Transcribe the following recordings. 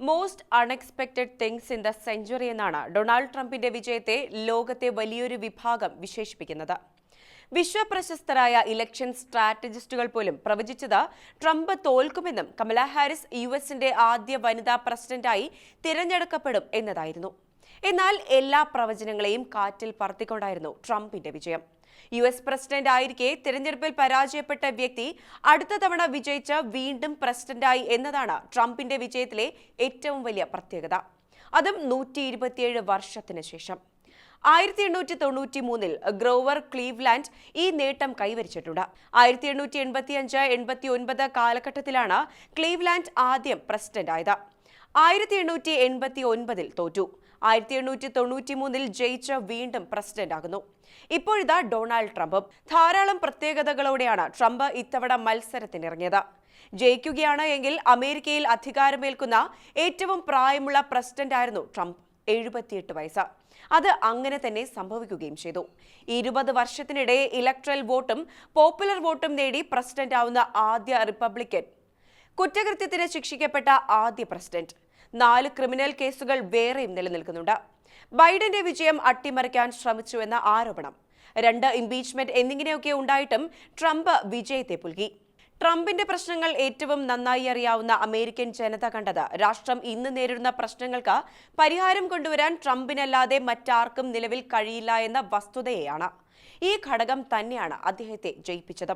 Most unexpected things in the century എന്നാണ് Donald ട്രംപിന്റെ വിജയത്തെ ലോകത്തെ വലിയൊരു വിഭാഗം വിശേഷിപ്പിക്കുന്നത്. വിശ്വപ്രശസ്തരായ ഇലക്ഷൻ സ്ട്രാറ്റജിസ്റ്റുകൾ പോലും പ്രവചിച്ചത് ട്രംപ് തോൽക്കുമെന്നും കമല ഹാരിസ് യു എസിന്റെ ആദ്യ വനിതാ പ്രസിഡന്റായി തിരഞ്ഞെടുക്കപ്പെടും എന്നതായിരുന്നു. എന്നാൽ എല്ലാ പ്രവചനങ്ങളെയും കാറ്റിൽ പറത്തിക്കൊണ്ടായിരുന്നു ട്രംപിന്റെ വിജയം. യു എസ് പ്രസിഡന്റ് ആയിരിക്കെ തിരഞ്ഞെടുപ്പിൽ പരാജയപ്പെട്ട വ്യക്തി അടുത്ത തവണ വിജയിച്ച വീണ്ടും പ്രസിഡന്റായി എന്നതാണ് ട്രംപിന്റെ വിജയത്തിലെ ഏറ്റവും വലിയ പ്രത്യേകത. അതും നൂറ്റി ഇരുപത്തിയേഴ് വർഷത്തിന് ശേഷം. ആയിരത്തി എണ്ണൂറ്റി തൊണ്ണൂറ്റി മൂന്നിൽ ഗ്രോവർ ക്ലീവ്ലാൻഡ് ഈ നേട്ടം കൈവരിച്ചിട്ടുണ്ട്. ആയിരത്തി എണ്ണൂറ്റി എൺപത്തി അഞ്ച് എൺപത്തി ഒൻപത് കാലഘട്ടത്തിലാണ് ക്ലീവ്ലാൻഡ് ആദ്യം പ്രസിഡന്റ് ആയത് ആയിരത്തി എണ്ണൂറ്റി എൺപത്തി ഒൻപതിൽ തോറ്റു. ആയിരത്തി എണ്ണൂറ്റി തൊണ്ണൂറ്റി മൂന്നിൽ ജയിച്ച് വീണ്ടും പ്രസിഡന്റ് ആകുന്നു ഇപ്പോഴിതാ ഡൊണാൾഡ് ട്രംപും ധാരാളം പ്രത്യേകതകളോടെയാണ് ട്രംപ് ഇത്തവണ മത്സരത്തിനിറങ്ങിയത്. ജയിക്കുകയാണ് എങ്കിൽ അമേരിക്കയിൽ അധികാരമേൽക്കുന്ന ഏറ്റവും പ്രായമുള്ള പ്രസിഡന്റ് ആയിരുന്നു ട്രംപ് എഴുപത്തിയെട്ട് വയസ്സ്. അത് അങ്ങനെ തന്നെ സംഭവിക്കുകയും ചെയ്തു. ഇരുപത് വർഷത്തിനിടെ ഇലക്ട്രൽ വോട്ടും പോപ്പുലർ വോട്ടും നേടി പ്രസിഡന്റ് ആവുന്ന ആദ്യ റിപ്പബ്ലിക്കൻ കുറ്റകൃത്യത്തിന് ശിക്ഷിക്കപ്പെട്ട ആദ്യ പ്രസിഡന്റ്. നാല് ക്രിമിനൽ കേസുകൾ വേറെയും നിലനിൽക്കുന്നുണ്ട്. ബൈഡന്റെ വിജയം അട്ടിമറിക്കാൻ ശ്രമിച്ചുവെന്ന ആരോപണം. രണ്ട് ഇംപീച്ച്മെന്റ് എന്നിങ്ങനെയൊക്കെ ഉണ്ടായിട്ടും ട്രംപ് വിജയത്തെ പുൽകി. ട്രംപിന്റെ പ്രശ്നങ്ങൾ ഏറ്റവും നന്നായി അറിയാവുന്ന അമേരിക്കൻ ജനത കണ്ടത് രാഷ്ട്രം ഇന്ന് നേരിടുന്ന പ്രശ്നങ്ങൾക്ക് പരിഹാരം കൊണ്ടുവരാൻ ട്രംപിനല്ലാതെ മറ്റാർക്കും നിലവിൽ കഴിയില്ല എന്ന വസ്തുതയെയാണ്. ഈ ഘടകം തന്നെയാണ് അദ്ദേഹത്തെ ജയിപ്പിച്ചത്.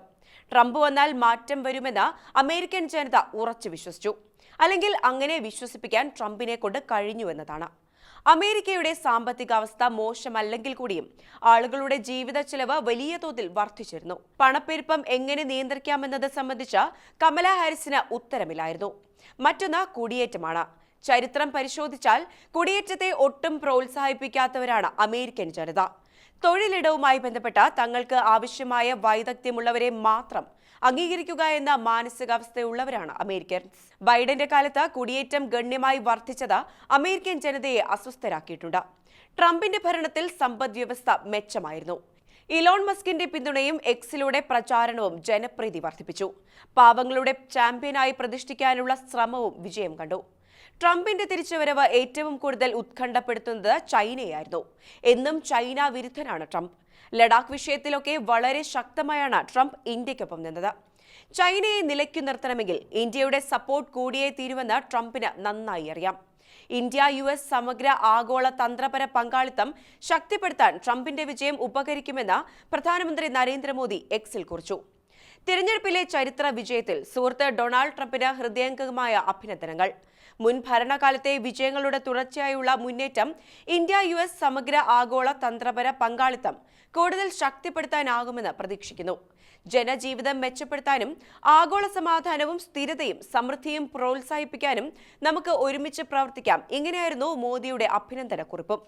ട്രംപ് വന്നാൽ മാറ്റം വരുമെന്ന് അമേരിക്കൻ ജനത ഉറച്ചു വിശ്വസിച്ചു. അല്ലെങ്കിൽ അങ്ങനെ വിശ്വസിപ്പിക്കാൻ ട്രംപിനെ കൊണ്ട് കഴിഞ്ഞു എന്നതാണ്. അമേരിക്കയുടെ സാമ്പത്തികാവസ്ഥ മോശമല്ലെങ്കിൽ കൂടിയും ആളുകളുടെ ജീവിത ചെലവ് വലിയ തോതിൽ വർദ്ധിച്ചിരുന്നു. പണപ്പെരുപ്പം എങ്ങനെ നിയന്ത്രിക്കാമെന്നത് സംബന്ധിച്ച് കമല ഹാരിസിന് ഉത്തരമില്ലായിരുന്നു. മറ്റൊന്ന് കുടിയേറ്റമാണ്. ചരിത്രം പരിശോധിച്ചാൽ കുടിയേറ്റത്തെ ഒട്ടും പ്രോത്സാഹിപ്പിക്കാത്തവരാണ് അമേരിക്കൻ ജനത. തൊഴിലിടവുമായി ബന്ധപ്പെട്ട തങ്ങൾക്ക് ആവശ്യമായ വൈദഗ്ധ്യമുള്ളവരെ മാത്രം അംഗീകരിക്കുക എന്ന മാനസികാവസ്ഥയുള്ളവരാണ് അമേരിക്കൻസ് ബൈഡന്റെ കാലത്ത് കുടിയേറ്റം ഗണ്യമായി വർദ്ധിച്ചത് അമേരിക്കൻ ജനതയെ അസ്വസ്ഥരാക്കിയിട്ടുണ്ട്. ട്രംപിന്റെ ഭരണത്തിൽ സമ്പദ് വ്യവസ്ഥ മെച്ചമായിരുന്നു. ഇലോൺ മസ്കിന്റെ പിന്തുണയും എക്സിലൂടെ പ്രചാരണവും ജനപ്രീതി വർദ്ധിപ്പിച്ചു. പാവങ്ങളുടെ ചാമ്പ്യനായി പ്രതിഷ്ഠിക്കാനുള്ള ശ്രമവും വിജയം കണ്ടു. ട്രംപിന്റെ തിരിച്ചുവരവ് ഏറ്റവും കൂടുതൽ ഉത്കണ്ഠപ്പെടുത്തുന്നത് ചൈനയായിരുന്നു. എന്നും ചൈന വിരുദ്ധനാണ് ട്രംപ്. ലഡാക്ക് വിഷയത്തിലൊക്കെ വളരെ ശക്തമായാണ് ട്രംപ് ഇന്ത്യക്കൊപ്പം നിന്നത്. ചൈനയെ നിലയ്ക്കു നിർത്തണമെങ്കിൽ ഇന്ത്യയുടെ സപ്പോർട്ട് കൂടിയേ തീരുമെന്ന് ട്രംപിന് നന്നായി അറിയാം. ഇന്ത്യ യു എസ് സമഗ്ര ആഗോള തന്ത്രപര പങ്കാളിത്തം ശക്തിപ്പെടുത്താൻ ട്രംപിന്റെ വിജയം ഉപകരിക്കുമെന്ന് പ്രധാനമന്ത്രി നരേന്ദ്രമോദി എക്സിൽ കുറിച്ചു. തിരഞ്ഞെടുപ്പിലെ ചരിത്ര വിജയത്തിൽ സുഹൃത്ത് ഡൊണാൾഡ് ട്രംപിന് ഹൃദയംഗമായ അഭിനന്ദനങ്ങൾ. മുൻ ഭരണകാലത്തെ വിജയങ്ങളുടെ തുടർച്ചയായുള്ള മുന്നേറ്റം ഇന്ത്യ യു എസ് സമഗ്ര ആഗോള തന്ത്രപര പങ്കാളിത്തം കൂടുതൽ ശക്തിപ്പെടുത്താനാകുമെന്ന് പ്രതീക്ഷിക്കുന്നു. ജനജീവിതം മെച്ചപ്പെടുത്താനും ആഗോള സമാധാനവും സ്ഥിരതയും സമൃദ്ധിയും പ്രോത്സാഹിപ്പിക്കാനും നമുക്ക് ഒരുമിച്ച് പ്രവർത്തിക്കാം. ഇങ്ങനെയായിരുന്നു മോദിയുടെ അഭിനന്ദന കുറിപ്പും